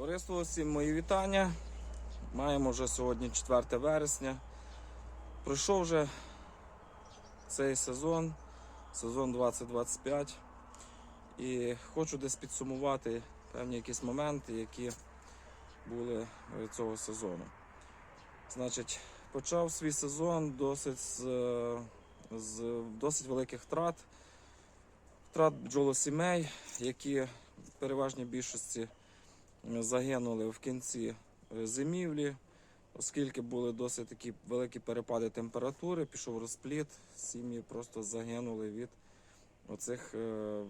Товариство, всім мої вітання. Маємо вже сьогодні 4 вересня. Пройшов вже цей сезон, сезон 2025. І хочу десь підсумувати певні якісь моменти, які були цього сезону. Значить, почав свій сезон досить з, з досить великих втрат. Втрат бджолосімей, які в переважній більшості загинули в кінці е, зимівлі, оскільки були досить такі великі перепади температури, пішов розпліт, сім'ї просто загинули від оцих е,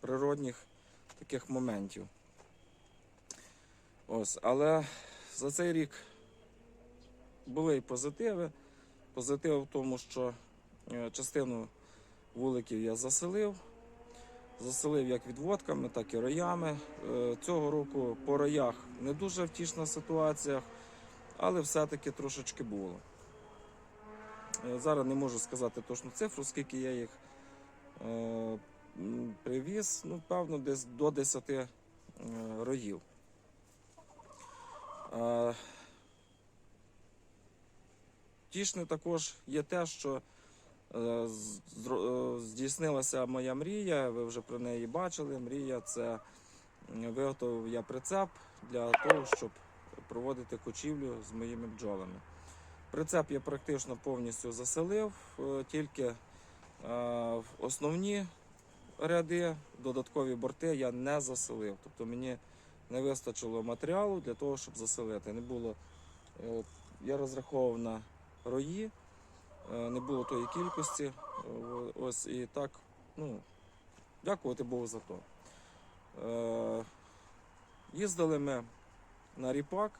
природних таких моментів. Ось, але за цей рік були і позитиви. Позитив в тому, що е, частину вуликів я заселив. Заселив як відводками, так і роями. Е, Цього року по роях не дуже втішна ситуація, але все-таки трошечки було. Е, Зараз не можу сказати точну цифру, скільки я їх е, привіз. Ну, певно, десь до 10 е, роїв. Тішне також є те, що здійснилася моя мрія. Ви вже про неї бачили. Мрія це виготовив я прицеп для того, щоб проводити кочівлю з моїми бджолами. Прицеп я практично повністю заселив, е, тільки е, в основні ряди, додаткові борти я не заселив. Тобто мені не вистачило матеріалу для того, щоб заселити. Не було, е, я розраховував на рої. Е, не було тої кількості. Е, Ось і так, ну, дякувати Богу за то. Е, Їздили ми на ріпак.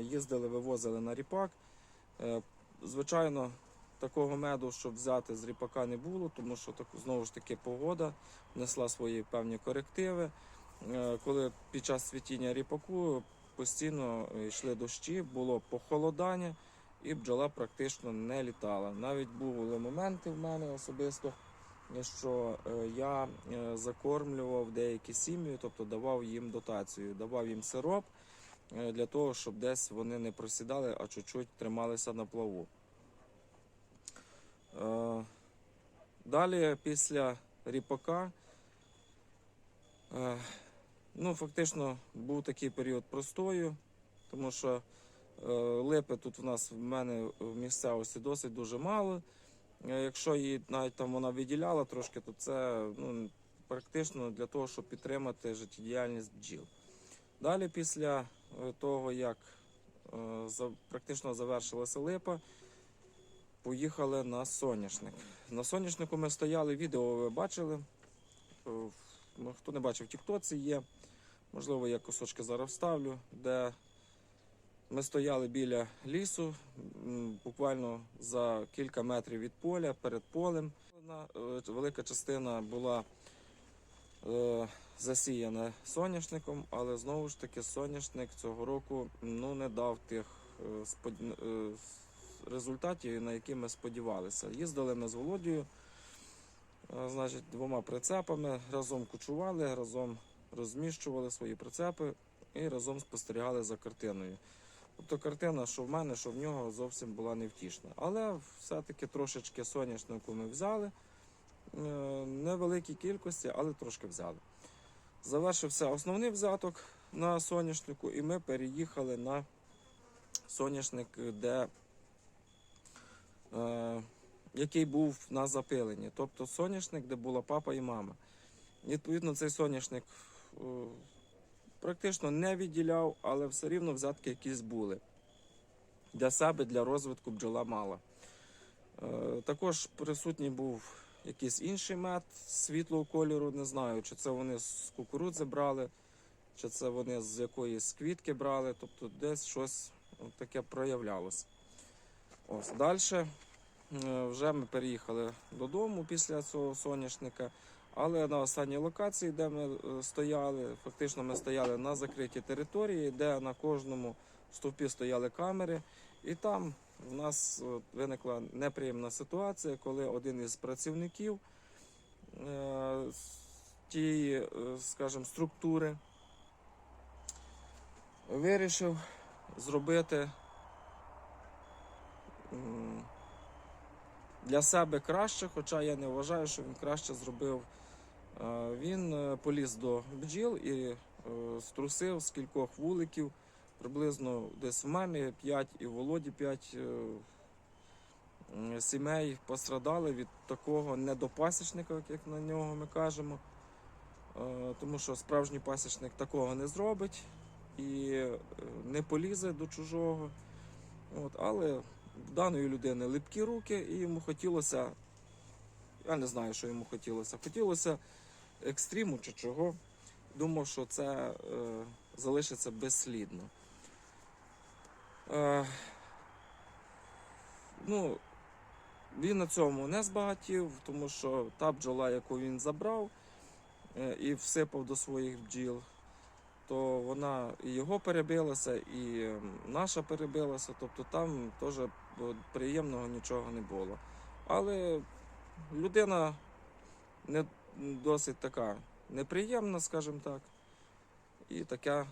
Їздили, вивозили на ріпак. Звичайно, такого меду, щоб взяти з ріпака, не було, тому що знову ж таки погода внесла свої певні корективи. Коли під час цвітіння ріпаку постійно йшли дощі, було похолодання і бджола практично не літала. Навіть були моменти в мене особисто, що е, я е, закормлював деякі сім'ї, тобто давав їм дотацію, давав їм сироп е, для того, щоб десь вони не просідали, а чуть-чуть трималися на плаву. Далі після ріпака, ну, фактично був такий період простою, тому що Липи тут в нас в мене в місцевості досить дуже мало. Е, Якщо її навіть там вона виділяла трошки, то це ну, практично для того, щоб підтримати життєдіяльність бджіл. Далі, після е, того, як е, практично завершилася липа, поїхали на соняшник. На соняшнику ми стояли, відео ви бачили. Е, ну, Хто не бачив, в Тіктоці є. Можливо, я кусочки зараз вставлю, де ми стояли біля лісу, буквально за кілька метрів від поля, перед полем. Е, Велика частина була е, засіяна соняшником, але знову ж таки соняшник цього року ну, не дав тих е, результатів, на які ми сподівалися. Їздили ми з Володією, значить, двома прицепами, разом кучували, разом розміщували свої прицепи і разом спостерігали за картиною. Тобто картина, що в мене, що в нього, зовсім була невтішна. Але все-таки трошечки соняшнику ми взяли. Е, Невеликій кількості, але трошки взяли. Завершився основний взяток на соняшнику, і ми переїхали на соняшник, де, е, який був на запиленні. Тобто соняшник, де була папа і мама. Відповідно, цей соняшник е, практично не відділяв, але все рівно взятки якісь були. Для себе, для розвитку бджола мала. Е, Також присутній був якийсь інший мед світлого кольору, не знаю, чи це вони з кукурудзи брали, чи це вони з якоїсь квітки брали, тобто десь щось таке проявлялося. Ось далі вже ми переїхали додому після цього соняшника. Але на останній локації, де ми е, стояли, фактично ми стояли на закритій території, де на кожному стовпі стояли камери, і там в нас е, виникла неприємна ситуація, коли один із працівників е, тієї, скажімо, структури, вирішив зробити для себе краще, хоча я не вважаю, що він краще зробив. Е, Він е, поліз до бджіл і е, струсив з кількох вуликів, приблизно десь в мамі 5 і в Володі 5 сімей пострадали від такого недопасічника, як на нього ми кажемо. Тому що справжній пасічник такого не зробить і не полізе до чужого. От, але в даної людини липкі руки, і йому хотілося, я не знаю, що йому хотілося. Хотілося екстриму чи чого. Думав, що це е, залишиться безслідно. Е, ну, він на цьому не збагатів, тому що та бджола, яку він забрав е, і всипав до своїх бджіл, то вона і його перебилася, і наша перебилася. Тобто там теж е, приємного нічого не було. Але людина не досить така неприємна, скажімо так, і таке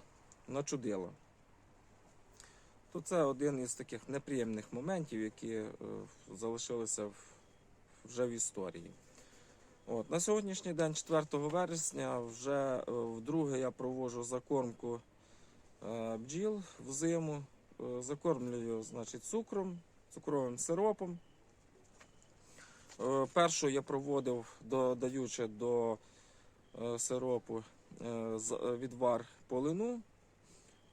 начудила. То це один із таких неприємних моментів, які е, залишилися вже в історії. От, на сьогоднішній день, 4 вересня, вже е, вдруге я проводжу закормку е, бджіл в зиму. Закормлюю значить, цукром, цукровим сиропом. Е, першу я проводив, додаючи до е, сиропу е, відвар полину.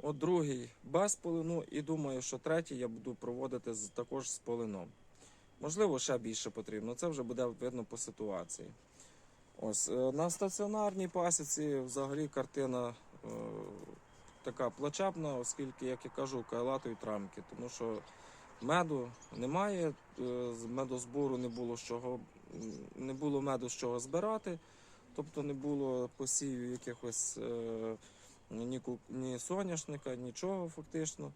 От другий без полину, і думаю, що третій я буду проводити також з полином. Можливо, ще більше потрібно. Це вже буде видно по ситуації. Ось на стаціонарній пасіці взагалі картина е, така плачебна, оскільки, як я кажу, кайлатують рамки, тому що меду немає, е, з медозбору не було з чого, не було меду з чого збирати, тобто не було посівів якихось. Е, ні, ні соняшника, нічого фактично.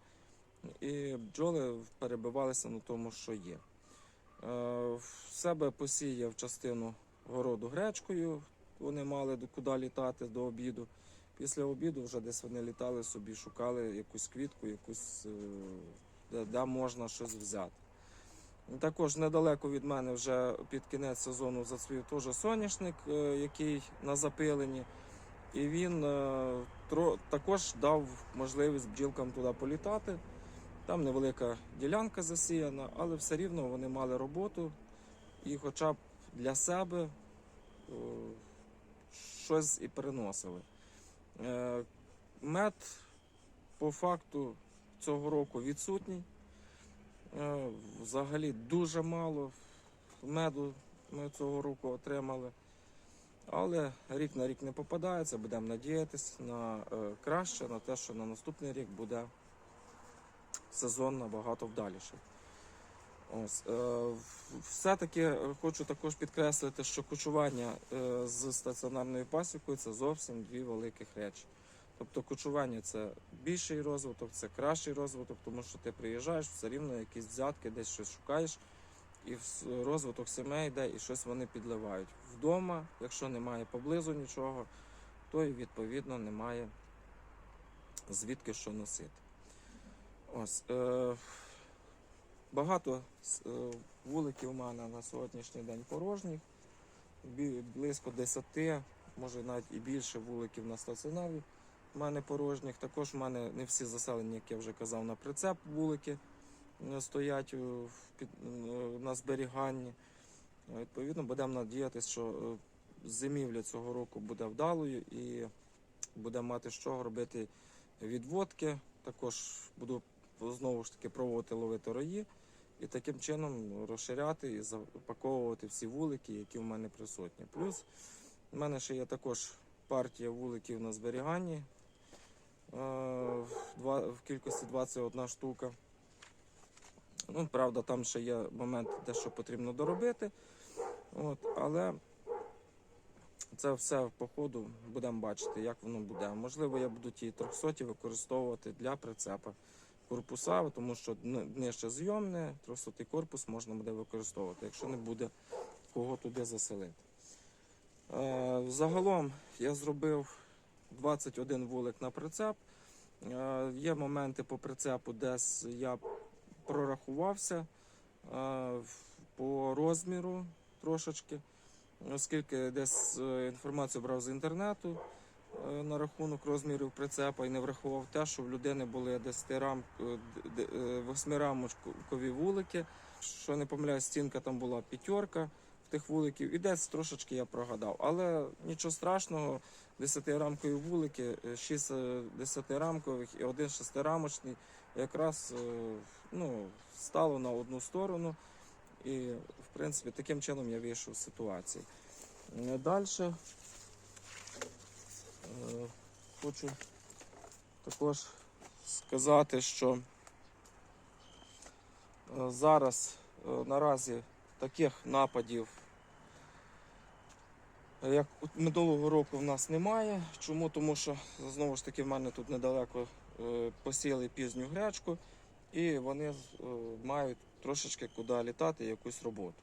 І бджоли перебивалися на тому, що є. Е, В себе посіяв частину городу гречкою, вони мали куди літати до обіду. Після обіду вже десь вони літали собі, шукали якусь квітку, якусь, де, можна щось взяти. Також недалеко від мене вже під кінець сезону зацвів теж соняшник, е, який на запиленні. І він е, також дав можливість бджілкам туди політати. Там невелика ділянка засіяна, але все рівно вони мали роботу і хоча б для себе е, щось і переносили. Мед по факту цього року відсутній. Е, взагалі дуже мало меду ми цього року отримали. Але рік на рік не попадається, будемо надіятися на е, краще, на те, що на наступний рік буде сезон набагато вдаліший. Ось, е, все-таки хочу також підкреслити, що кочування з стаціонарною пасікою це зовсім дві великих речі. Тобто кочування це більший розвиток, це кращий розвиток, тому що ти приїжджаєш, все рівно якісь взятки, десь щось шукаєш, і розвиток сімей йде, і щось вони підливають. Вдома, якщо немає поблизу нічого, то і відповідно немає звідки що носити. Ось. Е, багато е, вуликів у мене на сьогоднішній день порожніх. Близько 10, може навіть і більше вуликів на стаціонарі в мене порожніх. Також в мене не всі заселені, як я вже казав, на прицеп вулики е, стоять е, на зберіганні. Е, Відповідно, будемо надіятися, що зимівля цього року буде вдалою і будемо мати чого робити відводки. Також буду знову ж таки пробувати ловити рої і таким чином розширяти і запаковувати всі вулики, які в мене присутні. Плюс в мене ще є також партія вуликів на зберіганні в кількості 21 штука. Ну, правда, там ще є момент, де що потрібно доробити. От, але це все по ходу будемо бачити, як воно буде. Можливо, я буду ті 300 використовувати для прицепа корпуса, тому що нижче зйомне, 300 корпус можна буде використовувати, якщо не буде кого туди заселити. Е, Загалом я зробив 21 вулик на прицеп. Е, Є моменти по прицепу, десь я прорахувався е, по розміру трошечки, оскільки десь е, інформацію брав з інтернету на рахунок розмірів прицепа і не врахував те, що в людини були 10 рам, е, д- д- е, восьмирамочкові вулики. Що не помиляюсь, стінка там була п'ятерка тих вуликів, і десь трошечки я прогадав. Але нічого страшного, 10-рамкові вулики, 6 10-рамкових і один шестирамочний якраз е, ну, стало на одну сторону. І, в принципі, таким чином я вийшов з ситуації. Далі хочу також сказати, що е, зараз е, наразі таких нападів, е, як минулого року, в нас немає. Чому? Тому що знову ж таки в мене тут недалеко е, посіяли пізню гречку, і вони е, мають трошечки куди літати якусь роботу.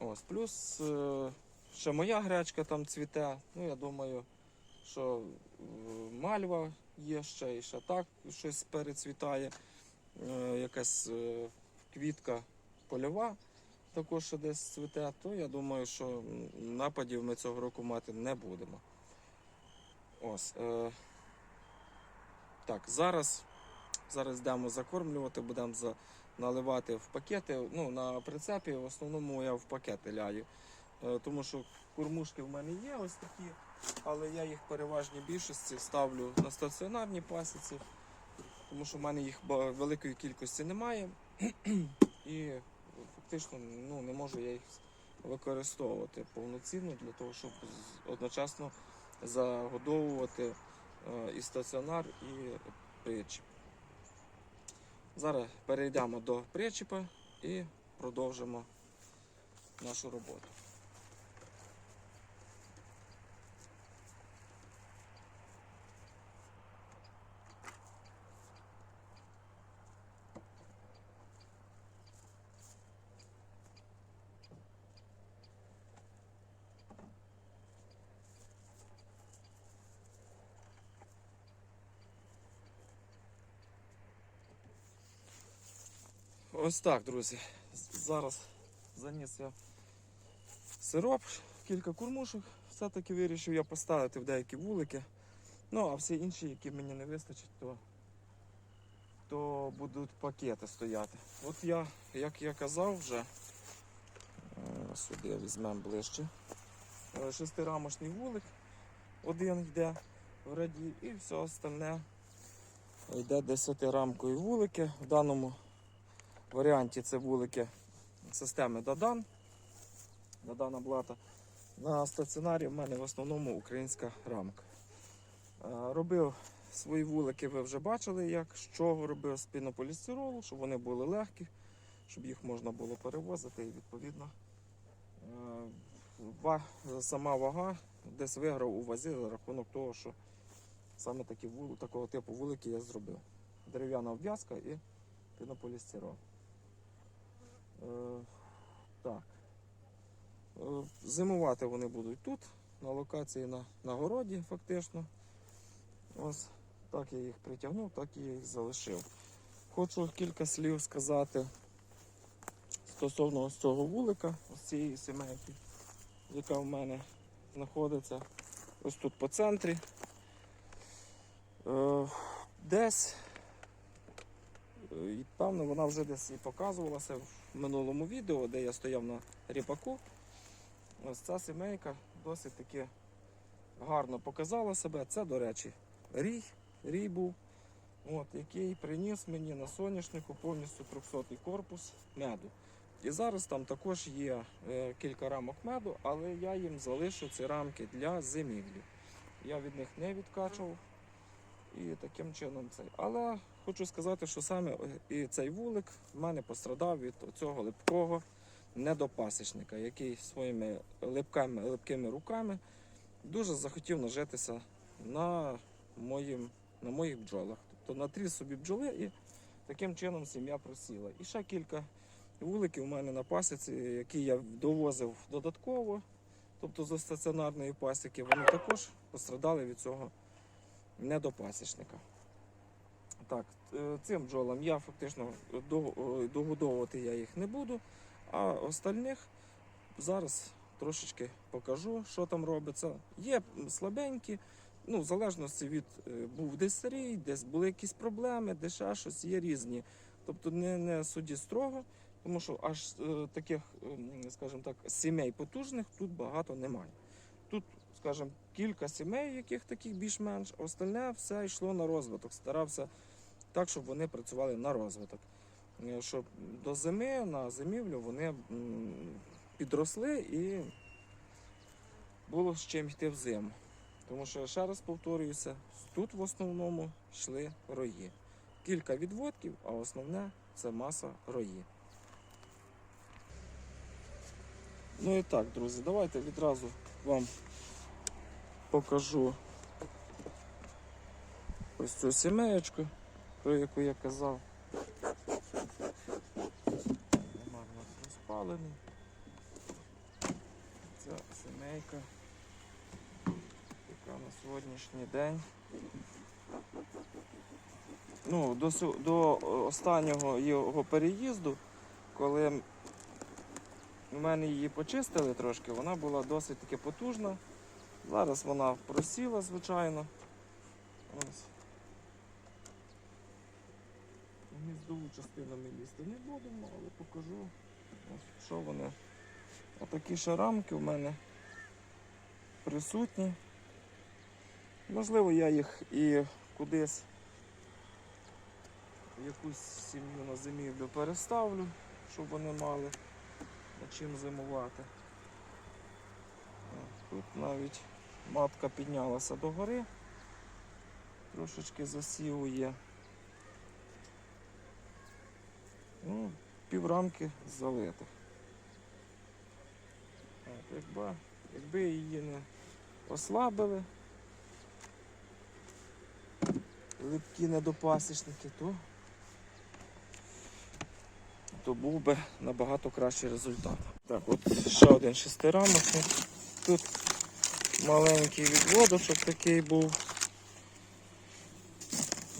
Ось, плюс е, ще моя гречка там цвіте. Ну, я думаю, що е, мальва є ще і ще так щось перецвітає. Е, якась е, квітка польова також десь цвіте, то я думаю, що нападів ми цього року мати не будемо. Ось. Е, так, зараз, зараз йдемо закормлювати, будемо за, наливати в пакети. Ну, на прицепі в основному я в пакети ляю. Е, тому що кормушки в мене є ось такі, але я їх в переважній більшості ставлю на стаціонарні пасіці, тому що в мене їх великої кількості немає. І фактично ну, не можу я їх використовувати повноцінно для того, щоб одночасно загодовувати е, і стаціонар, і причіп. Зараз перейдемо до причіпа і продовжимо нашу роботу. Ось так, друзі. Зараз заніс я сироп, кілька кормушок. Все-таки вирішив я поставити в деякі вулики. Ну, а всі інші, які мені не вистачить, то, то будуть пакети стояти. От я, як я казав вже, е, сюди візьмемо ближче. е, Шестирамочний вулик, один йде в раді, і все остальне йде десятирамкові вулики. В даному варіанті це вулики системи Дадан. Дадана Блата. На стаціонарі в мене в основному українська рамка. Е, Робив свої вулики, ви вже бачили, як з чого робив з пінополістиролу, щоб вони були легкі, щоб їх можна було перевозити і відповідно е, сама вага десь виграв у вазі за рахунок того, що саме такі такого типу вулики я зробив. Дерев'яна обв'язка і пінополістирол. Е, так. Е, Зимувати вони будуть тут, на локації на, на городі, фактично. Ось так я їх притягнув, так я їх залишив. Хочу кілька слів сказати стосовно ось цього вулика, ось цієї сімейки, яка в мене знаходиться ось тут по центрі. Е, Десь І ну, вона вже десь і показувалася минулому відео, де я стояв на ріпаку. Ось ця сімейка досить таки гарно показала себе. Це, до речі, рій, рій був, от, який приніс мені на соняшнику повністю 300-й корпус меду. І зараз там також є е, кілька рамок меду, але я їм залишу ці рамки для зимівлі. Я від них не відкачував. І таким чином цей. Але хочу сказати, що саме і цей вулик в мене пострадав від цього липкого недопасічника, який своїми липками, липкими руками дуже захотів нажитися на, моїм, на моїх бджолах. Тобто натріс собі бджоли і таким чином сім'я просіла. І ще кілька вуликів у мене на пасіці, які я довозив додатково тобто зі стаціонарної пасіки, вони також пострадали від цього недопасічника. Так, е, цим бджолам я фактично е, догодовувати я їх не буду, а остальних зараз трошечки покажу, що там робиться. Є слабенькі, ну, в залежності від е, був десь старий, десь були якісь проблеми, де ще щось, є різні. Тобто не, не судді строго, тому що аж таких, ем, скажімо так, сімей потужних тут багато немає. Тут, скажімо, кілька сімей, яких таких більш-менш, остальне все йшло на розвиток. Старався так, щоб вони працювали на розвиток. Е, Щоб до зими, на зимівлю вони підросли і було з чим йти в зиму. Тому що, ще раз повторююся, тут в основному йшли рої. Кілька відводків, а основне це маса рої. Ну і так, друзі, давайте відразу вам покажу ось цю сімеєчку, про яку я казав. Немає в нас розпалений. Ця сімейка, яка на сьогоднішній день. Ну, до, до останнього його переїзду, коли у мене її почистили трошки, вона була досить таки потужна. Зараз вона просіла, звичайно. Ось. Гніздову частину ми лізти не будемо, але покажу, що вони. Отакі ще рамки в мене присутні. Можливо, я їх і кудись якусь сім'ю на зимівлю переставлю, щоб вони мали над чим зимувати. Тут навіть матка піднялася до гори, трошечки засіву є. Ну, піврамки залитих. От, якби, якби її не ослабили, липкі недопасічники, то, то був би набагато кращий результат. Так, от ще один шестирамочний. Тут маленький відводочок такий був.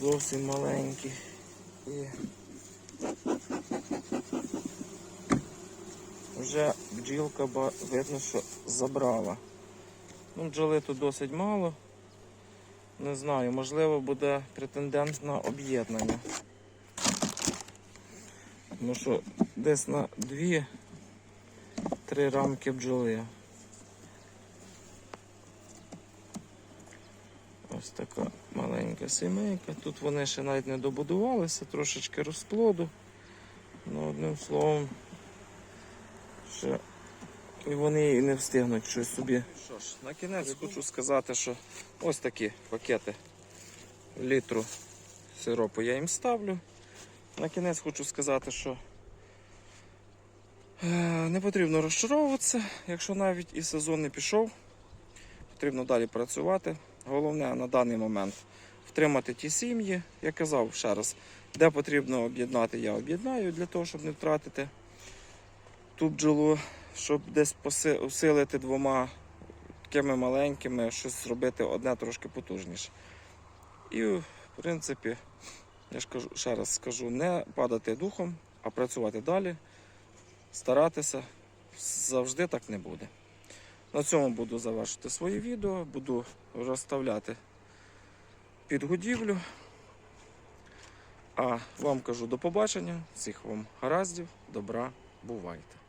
Зовсім маленький. І вже бджілка видно, що забрала. Ну, бджоли тут досить мало. Не знаю, можливо, буде претендент на об'єднання. Тому що десь на дві-три рамки бджоли. Ось така маленька сімейка. Тут вони ще навіть не добудувалися, трошечки розплоду. Ну, одним словом, ще і вони і не встигнуть щось собі. Що ж, на кінець хочу сказати, що ось такі пакети літру сиропу я їм ставлю. На кінець хочу сказати, що е, не потрібно розчаровуватися, якщо навіть і сезон не пішов, потрібно далі працювати. Головне на даний момент втримати ті сім'ї. Я казав ще раз, де потрібно об'єднати, я об'єднаю для того, щоб не втратити ту бджолу, щоб десь усилити двома такими маленькими, щось зробити одне трошки потужніше. І, в принципі, я ж кажу, ще раз скажу, не падати духом, а працювати далі, старатися. Завжди так не буде. На цьому буду завершити своє відео, буду розставляти підгодівлю. А вам кажу до побачення, всіх вам гараздів, добра, бувайте.